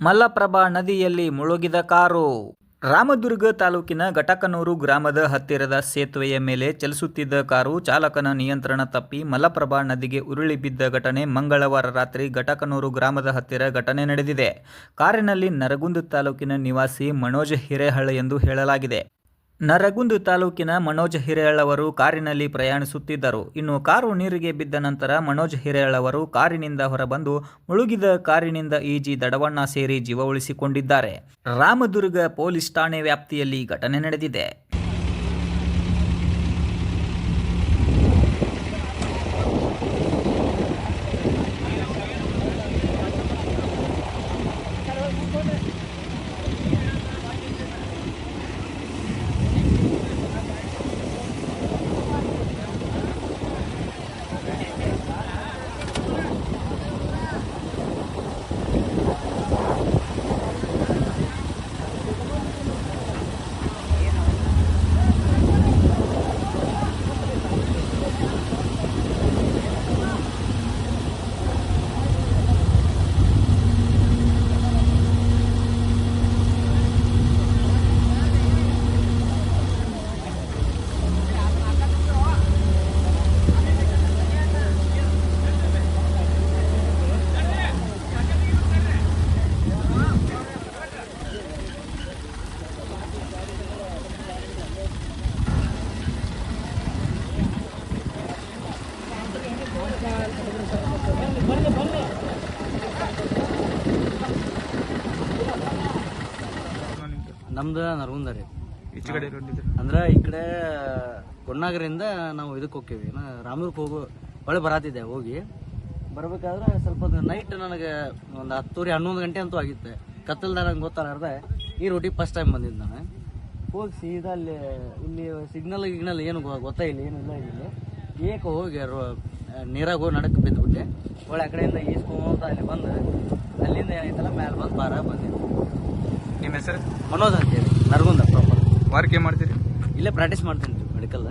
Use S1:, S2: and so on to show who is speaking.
S1: ಮಲ್ಲಪ್ರಭಾ ನದಿಯಲ್ಲಿ ಮುಳುಗಿದ ಕಾರು. ರಾಮದುರ್ಗ ತಾಲೂಕಿನ ಘಟಕನೂರು ಗ್ರಾಮದ ಹತ್ತಿರದ ಸೇತುವೆಯ ಮೇಲೆ ಚಲಿಸುತ್ತಿದ್ದ ಕಾರು ಚಾಲಕನ ನಿಯಂತ್ರಣ ತಪ್ಪಿ ಮಲಪ್ರಭಾ ನದಿಗೆ ಉರುಳಿ ಬಿದ್ದ ಘಟನೆ ಮಂಗಳವಾರ ರಾತ್ರಿ ಘಟಕನೂರು ಗ್ರಾಮದ ಹತ್ತಿರ ಘಟನೆ ನಡೆದಿದೆ. ಕಾರಿನಲ್ಲಿ ನರಗುಂದ ತಾಲೂಕಿನ ನಿವಾಸಿ ಮನೋಜ್ ಹಿರೇಹಳ್ಳ ಎಂದು ಹೇಳಲಾಗಿದೆ. ನರಗುಂದ ತಾಲೂಕಿನ ಮನೋಜ್ ಹಿರೇಹಳ್ ಅವರು ಕಾರಿನಲ್ಲಿ ಪ್ರಯಾಣಿಸುತ್ತಿದ್ದರು. ಇನ್ನು ಕಾರು ನೀರಿಗೆ ಬಿದ್ದ ನಂತರ ಮನೋಜ್ ಹಿರೇಹಳ್ ಅವರು ಕಾರಿನಿಂದ ಹೊರಬಂದು ಮುಳುಗಿದ ಕಾರಿನಿಂದ ಈಜಿ ದಡವಣ್ಣ ಸೇರಿ ಜೀವ ಉಳಿಸಿಕೊಂಡಿದ್ದಾರೆ. ರಾಮದುರ್ಗ ಪೊಲೀಸ್ ಠಾಣೆ ವ್ಯಾಪ್ತಿಯಲ್ಲಿ ಘಟನೆ ನಡೆದಿದೆ.
S2: ನಮ್ದು ನರಗುಂದ ರೀ
S3: ಈಚೆ ಕಡೆ
S2: ಅಂದ್ರೆ ಈ ಕಡೆ ಕೊಣ್ಣಾಗರಿಂದ ನಾವು ಇದಕ್ಕೆ ಹೋಗ್ತೀವಿ. ನಾ ರಾಮೂರ್ಗೆ ಹೋಗೋ ಹೊಳೆ ಬರಾತಿದ್ದೆ ಹೋಗಿ. ಬರ್ಬೇಕಾದ್ರೆ ಸ್ವಲ್ಪ ನೈಟ್ ನನಗೆ ಒಂದು ಹತ್ತೂರಿ ಹನ್ನೊಂದು ಗಂಟೆ ಅಂತೂ ಆಗಿತ್ತೆ. ಕತ್ತಲ್ದಾಗ ನಂಗೆ ಗೊತ್ತಾಗಲಾರ್ದೆ ಈ ರೂಟಿಗೆ ಫಸ್ಟ್ ಟೈಮ್ ಬಂದಿದ್ದು ನಾನು. ಹೋಗಿ ಸೀದಾ ಅಲ್ಲಿ ಇಲ್ಲಿ ಸಿಗ್ನಲ್ ಗಿಗ್ನಲ್ ಏನು ಗೊ- ಗೊತ್ತೇ ಇಲ್ಲ ಏನಿಲ್ಲ ಇಲ್ಲಿ ಏಕ ಹೋಗಿ ನೀರಾಗ ಹೋಗಿ ನಡಕ್ಕೆ ಬಿದ್ದುಬಿಟ್ಟೆ ಒಳ್ಳೆ ಆ ಕಡೆಯಿಂದ ಈಸ್ಕೊಂತ ಅಲ್ಲಿ ಬಂದು ಅಲ್ಲಿಂದ ಏನೈತಲ್ಲ ಮ್ಯಾಲೆ ಬಂದು ಬಾರ ಬಂದಿದ್ದು.
S3: ನಿಮ್ಮ ಹೆಸರು?
S2: ಮನೋಜ್ ಅಂತೇಳಿ. ನರಗುಂದ ಪ್ರಾಪರ್
S3: ಏನು ಮಾಡ್ತೀರಿ?
S2: ಇಲ್ಲೇ ಪ್ರಾಕ್ಟೀಸ್ ಮಾಡ್ತೀನಿ ಮೆಡಿಕಲ್